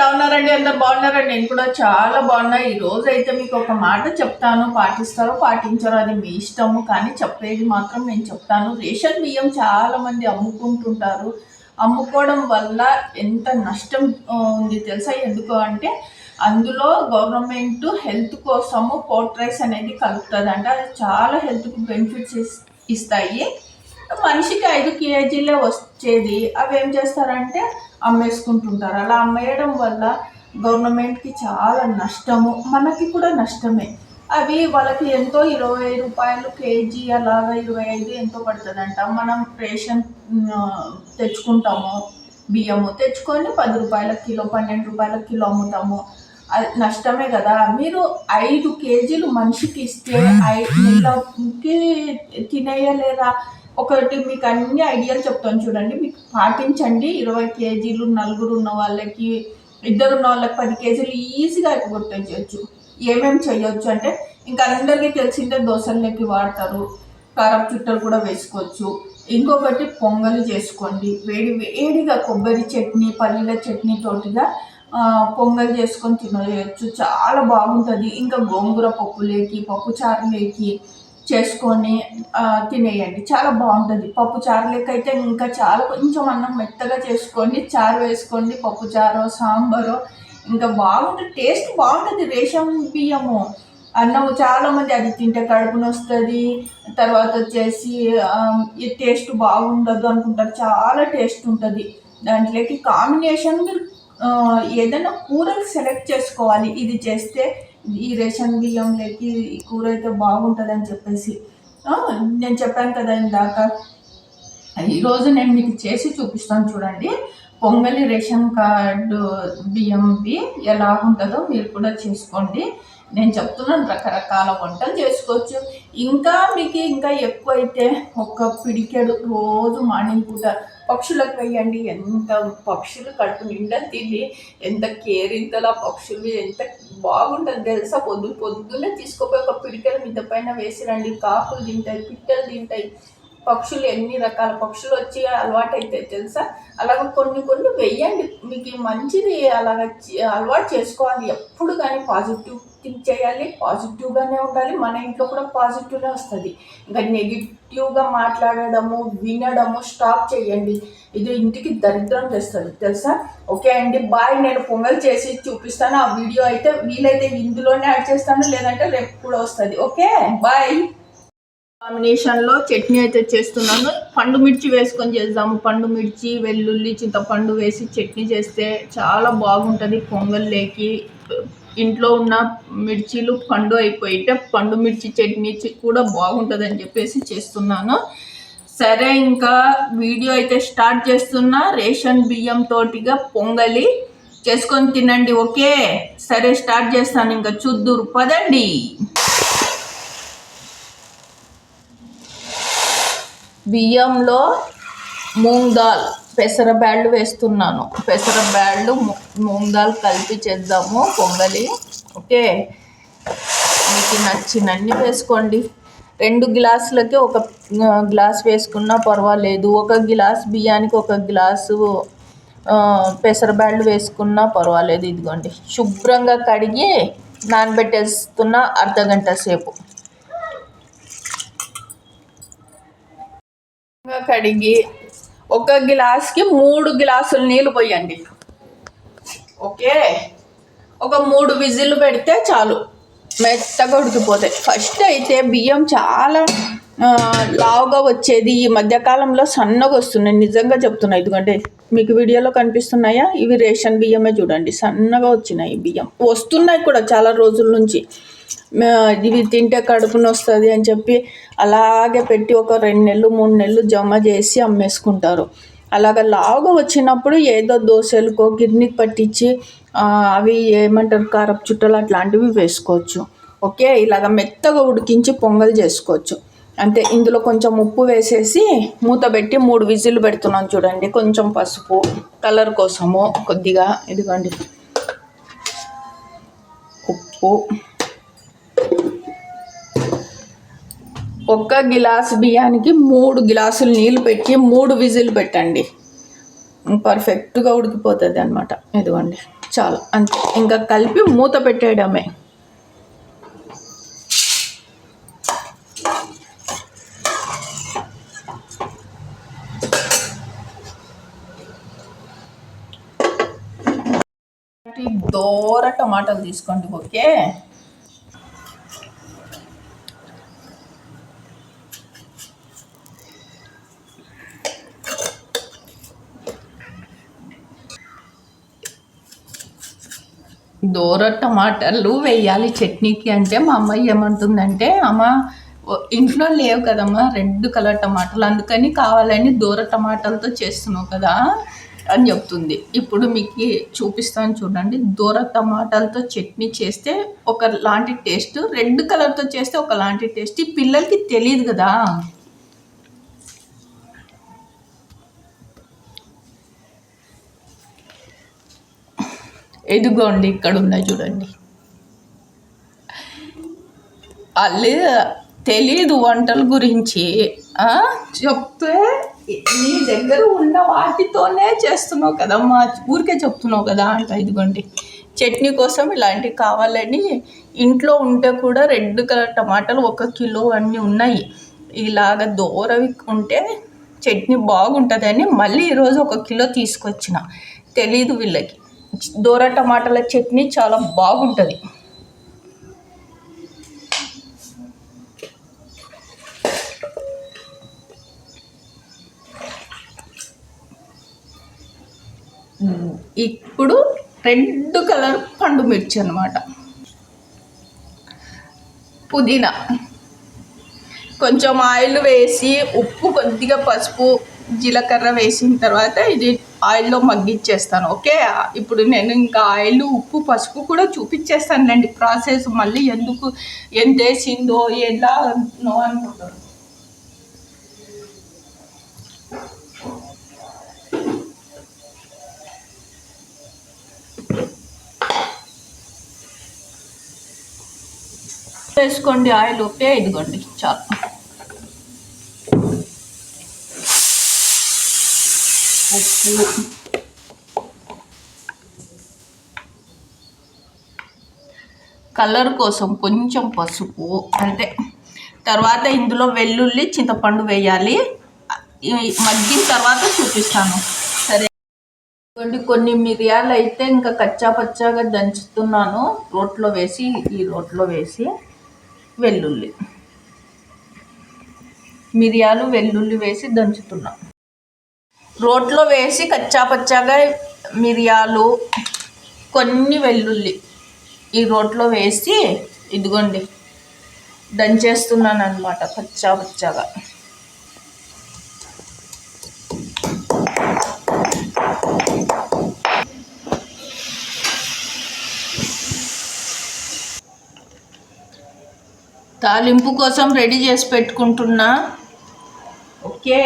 ఎలా ఉన్నారండి? అందరు బాగున్నారండి? నేను కూడా చాలా బాగున్నా. ఈ రోజు అయితే మీకు ఒక మాట చెప్తాను. పాటిస్తారో పాటించారో అది మీ ఇష్టము. కానీ చెప్పేది మాత్రం నేను చెప్తాను. రేషన్ బియ్యం చాలా మంది అమ్ముకుంటుంటారు. అమ్ముకోవడం వల్ల ఎంత నష్టం ఉంది తెలుసా? ఎందుకు అంటే అందులో గవర్నమెంట్ హెల్త్ కోసము పోర్ట్ రైస్ అనేది కలుపుతుంది అంటే అది చాలా హెల్త్కి బెనిఫిట్స్ ఇస్తాయి. మనిషికి ఐదు కేజీలే వచ్చేది. అవి ఏం చేస్తారంటే అమ్మేసుకుంటుంటారు. అలా అమ్మేయడం వల్ల గవర్నమెంట్కి చాలా నష్టము. మనకి కూడా నష్టమే. అవి వాళ్ళకి ఎంతో ఇరవై రూపాయలు కేజీ అలాగా ఇరవై ఐదు ఎంతో పడుతుందంట. మనం రేషన్ తెచ్చుకుంటాము బియ్యము తెచ్చుకొని పది రూపాయల కిలో పన్నెండు రూపాయల కిలో అమ్ముతాము. అది నష్టమే కదా. మీరు ఐదు కేజీలు మనిషికి ఇస్తే ఐదు నెలకి తినేయలేరా? ఒకటి మీకు అన్ని ఐడియాలు చెప్తాను చూడండి. మీకు పాటించండి. ఇరవై కేజీలు నలుగురు ఉన్న వాళ్ళకి ఇద్దరు ఉన్న వాళ్ళకి పది కేజీలు ఈజీగా గుర్తించవచ్చు ఏమేమి చేయొచ్చు అంటే ఇంకా అందరికీ తెలిసిందే దోశల్లోకి వాడతారు. కారం చుట్టలు కూడా వేసుకోవచ్చు. ఇంకొకటి పొంగలు చేసుకోండి. వేడి వేడిగా కొబ్బరి చట్నీ పల్లీల చట్నీ తోటిగా పొంగల్ చేసుకొని తినవచ్చు చాలా బాగుంటుంది. ఇంకా గోంగూర పప్పులేకి పప్పుచారులేకి చేసుకొని తినేయండి. చాలా బాగుంటుంది. పప్పు చారు అయితే ఇంకా చాలా కొంచెం అన్నం మెత్తగా చేసుకొని చారు వేసుకోండి. పప్పు చారో సాంబారో ఇంకా బాగుంటుంది. టేస్ట్ బాగుంటుంది. రేషన్ బియ్యము. అన్నం చాలామంది అది తింటే కడుపు నొస్తుంది. తర్వాత వచ్చేసి ఈ టేస్ట్ బాగుండదు అనుకుంటారు. చాలా టేస్ట్ ఉంటుంది. దాంట్లోకి కాంబినేషన్ ఏదైనా కూరలు సెలెక్ట్ చేసుకోవాలి. ఇది చేస్తే ఈ రేషన్ బియ్యంలోకి ఈ కూర అయితే బాగుంటుంది అని చెప్పేసి నేను చెప్పాను కదా ఇందాక. ఈరోజు నేను మీకు చేసి చూపిస్తాను చూడండి. పొంగలి రేషన్ కార్డు బియ్యంవి ఎలా ఉంటుందో మీరు కూడా చేసుకోండి. నేను చెప్తున్నాను రకరకాల వంటలు చేసుకోవచ్చు. ఇంకా మీకు ఇంకా ఎక్కువైతే ఒక పిడికెడు రోజు మార్నింగ్ పూట పక్షులకు వేయండి. ఎంత పక్షులు కట్టు నిండా తిని ఎంత కేరింతలా పక్షులు ఎంత బాగుంటుంది తెలుసా? పొద్దు పొద్దున్నే తీసుకుపోయి ఒక పిడికెల మిద్ద పైన వేసిరండి కాకులు తింటాయి పిట్టలు తింటాయి. పక్షులు ఎన్ని రకాల పక్షులు వచ్చి అలవాటు అవుతాయి తెలుసా? అలాగ కొన్ని కొన్ని వెయ్యండి మీకు మంచిది అలాగ అలవాటు చేసుకోవాలి. ఎప్పుడు కానీ పాజిటివ్ థింక్ చేయాలి పాజిటివ్గానే ఉండాలి మన ఇంట్లో కూడా పాజిటివ్నే వస్తుంది. ఇంకా నెగిటివ్గా మాట్లాడడము వినడము స్టాప్ చేయండి. ఇది ఇంటికి దరిద్రం చేస్తుంది తెలుసా? ఓకే అండి బాయ్ నేను పొంగల్ చేసి చూపిస్తాను ఆ వీడియో అయితే వీలైతే ఇందులోనే యాడ్ చేస్తాను లేదంటే రేపు కూడా వస్తుంది. Okay bye. కాంబినేషన్లో చట్నీ అయితే చేస్తున్నాను. పండు మిర్చి వేసుకొని చేద్దాము. పండు మిర్చి వెల్లుల్లి చింతపండు వేసి చట్నీ చేస్తే చాలా బాగుంటుంది పొంగల్లోకి. ఇంట్లో ఉన్న మిర్చీలు పండు అయిపోయితే పండు మిర్చి చట్నీ కూడా బాగుంటుంది అని చెప్పేసి చేస్తున్నాను. సరే ఇంకా వీడియో అయితే స్టార్ట్ చేస్తున్నా. రేషన్ బియ్యం తోటిగా పొంగలి చేసుకొని తినండి ఓకే? సరే స్టార్ట్ చేస్తాను. ఇంకా చూద్దురు పదండి. బియ్యంలో మూంగ్ దాల్. పెసర బ్యాళ్ళు వేస్తున్నాను. పెసర బ్యాళ్ళు ము- మూంగ్ దాల్ కలిపి చేద్దాము పొంగలి. ఓకే? మీకు నచ్చినన్ని వేసుకోండి. రెండు గ్లాసులకి ఒక గ్లాస్ వేసుకున్నా పర్వాలేదు. ఒక గ్లాస్ బియ్యానికి ఒక గ్లాసు పెసర బ్యాళ్ళు వేసుకున్నా పర్వాలేదు. ఇదిగోండి. శుభ్రంగా కడిగి నానబెట్టేస్తున్న అర్ధ గంట సేపు. శుభ్రంగా కడిగి ఒక గ్లాస్కి మూడు గ్లాసులు నీళ్ళు పోయండి. ఓకే? ఒక మూడు విజిల్లు పెడితే చాలు. మెత్తగా ఉడికిపోతాయి. ఫస్ట్ అయితే బియ్యం చాలా లావుగా వచ్చేది. ఈ మధ్యకాలంలో సన్నగా వస్తున్నాయి. నిజంగా చెప్తున్నాయి ఎందుకంటే మీకు వీడియోలో కనిపిస్తున్నాయా? ఇవి రేషన్ బియ్యమే చూడండి. సన్నగా వచ్చినాయి బియ్యం. వస్తున్నాయి కూడా చాలా రోజుల నుంచి. ఇవి తింటే కడుపుని వస్తుంది అని చెప్పి అలాగే పెట్టి ఒక రెండు నెలలు మూడు నెలలు జమ చేసి అమ్మేసుకుంటారు. అలాగ లావుగా వచ్చినప్పుడు ఏదో దోశలకో గిర్నీకి పట్టించి అవి ఏమంటారు కారపు చుట్టలు అట్లాంటివి వేసుకోవచ్చు. ఓకే? ఇలాగ మెత్తగా ఉడికించి పొంగల్ చేసుకోవచ్చు. అంతే. ఇందులో కొంచెం ఉప్పు వేసేసి మూత పెట్టి మూడు విజిల్లు పెడుతున్నాను చూడండి. కొంచెం పసుపు కలర్ కోసము కొద్దిగా ఇదిగోండి. ఉప్పు. ఒక్క గిలాస్ బియ్యానికి మూడు గిలాసులు నీళ్ళు పెట్టి మూడు విజిల్ పెట్టండి. పర్ఫెక్ట్గా ఉడికిపోతుంది అనమాట ఇదిగోండి చాలు అంతే. ఇంకా కలిపి మూత పెట్టేయడమే. దోర టమాటాలు తీసుకోండి ఓకే? దూర టమాటాలు వేయాలి చట్నీకి అంటే మా అమ్మాయి ఏమంటుందంటే అమ్మ ఇంట్లో లేవు కదమ్మా రెడ్ కలర్ టమాటాలు అందుకని కావాలని దూర టమాటాలతో చేస్తున్నావు కదా అని చెప్తుంది. ఇప్పుడు మీకు చూపిస్తాను చూడండి. దూర టమాటాలతో చట్నీ చేస్తే ఒకలాంటి టేస్ట్ రెడ్ కలర్తో చేస్తే ఒకలాంటి టేస్ట్ ఈ పిల్లలకి తెలియదు కదా. ఎదుగోండి ఇక్కడ ఉన్నాయి చూడండి. వాళ్ళు తెలియదు వంటల గురించి. చెప్తే నీ దగ్గర ఉన్న వాటితోనే చేస్తున్నావు కదమ్మా. ఊరికే చెప్తున్నావు కదా అంట ఇదిగోండి. చట్నీ కోసం ఇలాంటివి కావాలని ఇంట్లో ఉంటే కూడా రెడ్ కలర్ టమాటాలు ఒక కిలో అన్నీ ఉన్నాయి. ఇలాగ దూరవి ఉంటే చట్నీ బాగుంటుందని మళ్ళీ ఈరోజు ఒక కిలో తీసుకొచ్చిన. తెలీదు వీళ్ళకి. దూర టమాటాల చట్నీ చాలా బాగుంటుంది. ఇప్పుడు రెడ్ కలర్ పండు మిర్చి అనమాట పుదీనా. కొంచెం ఆయిల్ వేసి ఉప్పు కొద్దిగా పసుపు జీలకర్ర వేసిన తర్వాత ఇది ఆయిల్లో మగ్గిచ్చేస్తాను ఓకే? ఇప్పుడు నేను ఇంకా ఆయిల్ ఉప్పు పసుపు కూడా చూపించేస్తానులేండి ప్రాసెస్ మళ్ళీ ఎందుకు ఎంత వేసిందో ఎలా నో అనుకుంటారు. వేసుకోండి ఆయిల్ ఓకే? ఇదిగోండి చాలు. ఉప్పు కలర్ కోసం కొంచెం పసుపు అంతే తర్వాత ఇందులో వెల్లుల్లి చింతపండు వేయాలి. మగ్గిన తర్వాత చూపిస్తాను. సరే. కొన్ని మిరియాలు అయితే ఇంకా కచ్చా పచ్చాగా దంచుతున్నాను. రోట్లో వేసి ఈ రోట్లో వేసి వెల్లుల్లి. మిరియాలు వెల్లుల్లి వేసి దంచుతున్నాను రోట్లో వేసి కచ్చా పచ్చాగా మిరియాలు కొన్ని వెల్లుల్లి ఈ రోట్లో వేసి ఇదిగోండి దంచేస్తున్నాను అనమాట పచ్చా పచ్చాగా తాలింపు కోసం రెడీ చేసి పెట్టుకుంటున్నా. ఓకే.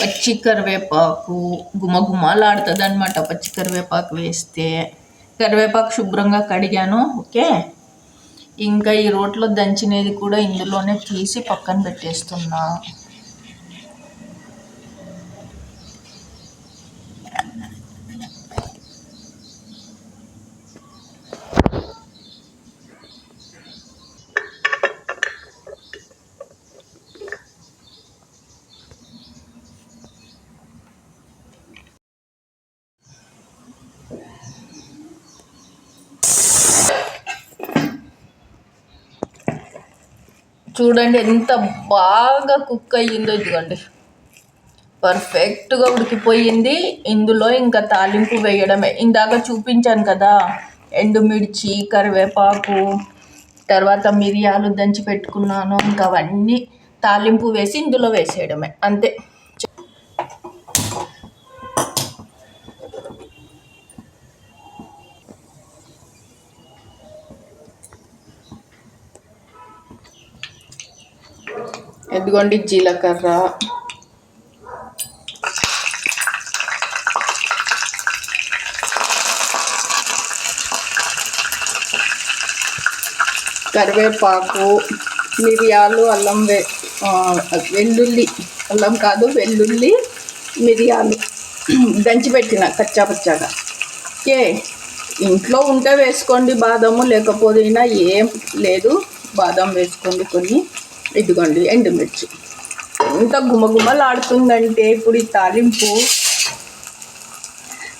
పచ్చి కరివేపాకు గుమగుమలాడుతుంది అనమాట పచ్చి కరివేపాకు వేస్తే కరివేపాకు శుభ్రంగా కడిగాను ఓకే? ఇంకా ఈ రోట్లో దంచినది కూడా ఇందులోనే తీసి పక్కన పెట్టేస్తున్నా. చూడండి ఎంత బాగా కుక్ అయ్యిందో ఇదిగోండి. పర్ఫెక్ట్గా ఉడికిపోయింది. ఇందులో ఇంకా తాలింపు వేయడమే. ఇందాక చూపించాను కదా ఎండుమిర్చి కరివేపాకు తర్వాత మిరియాలు దంచి పెట్టుకున్నాను ఇంకా అవన్నీ తాలింపు వేసి ఇందులో వేసేయడమే. అంతే. ఎదిగోండి జీలకర్ర. కరివేపాకు మిరియాలు అల్లం వె వెల్లుల్లి అల్లం కాదు వెల్లుల్లి మిరియాలు. దంచిపెట్టిన కచ్చా పచ్చాగా. ఏ ఇంట్లో ఉంటే వేసుకోండి బాదము లేకపోతే ఏం లేదు బాదం వేసుకోండి కొన్ని. ఇదిగోండి ఎండుమిర్చి. ఎంత గుమగుమలాడుతుందంటే ఇప్పుడు ఈ తాలింపు.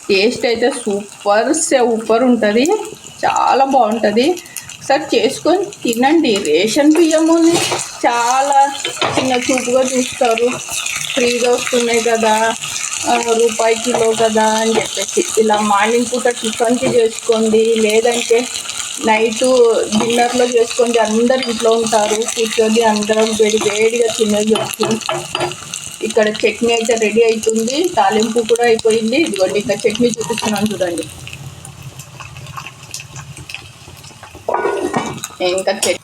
టేస్ట్ అయితే సూపర్ సూపర్ ఉంటుంది. చాలా బాగుంటుంది. ఒకసారి చేసుకొని తినండి. రేషన్ బియ్యముని చాలా చిన్న చూపుగా చూస్తారు. ఫ్రీగా వస్తున్నాయి కదా రూపాయి కిలో కదా అని చెప్పేసి. ఇలా మార్నింగ్ పూట టిఫిన్కి చేసుకోండి. లేదంటే నైట్ డిన్నర్లో చేసుకోండి అందరు ఇంట్లో ఉంటారు కూర్చొని అందరం వేడి వేడిగా తినేయచ్చు ఇక్కడ చట్నీ అయితే రెడీ అవుతుంది తాలింపు కూడా అయిపోయింది. ఇదిగోండి ఇంకా చట్నీ చూపిస్తున్నాను చూడండి. ఇంకా చట్నీ.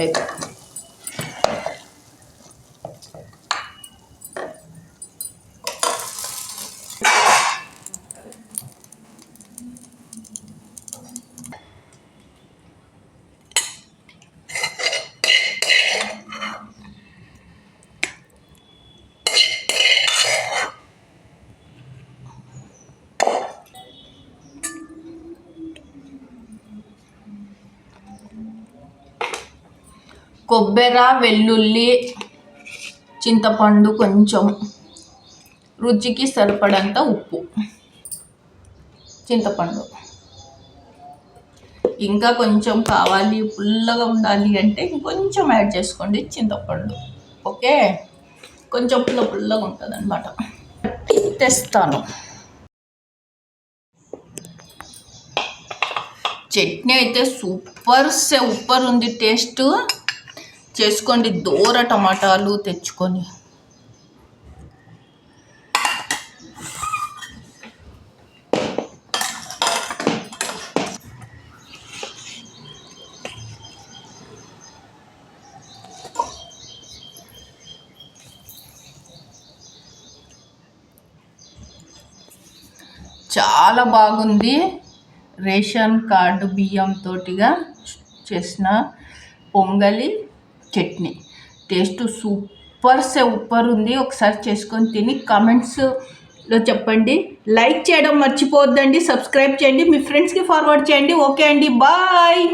అయితే. కొబ్బెర వెల్లుల్లి చింతపండు కొంచెం రుచికి సరిపడంత ఉప్పు. చింతపండు. ఇంకా కొంచెం కావాలి పుల్లగా ఉండాలి అంటే ఇంకొంచెం యాడ్ చేసుకోండి చింతపండు. ఓకే? కొంచెం పుల్ల పుల్లగా ఉంటుంది అనమాట తెస్తాను. చట్నీ అయితే సూపర్ సూపర్ ఉంది టేస్ట్. చేసుకోండి దూర టమాటాలు తెచ్చుకొని. చాలా బాగుంది. రేషన్ కార్డు బియ్యం తోటిగా చేసిన పొంగలి చట్నీ. టేస్ట్ సూపర్ సూపర్ ఉంది. ఒకసారి చేసుకొని తిని కామెంట్స్లో చెప్పండి. లైక్ చేయడం మర్చిపోవద్దండి. సబ్స్క్రైబ్ చేయండి. మీ ఫ్రెండ్స్కి ఫార్వర్డ్ చేయండి. ఓకే అండి. బాయ్.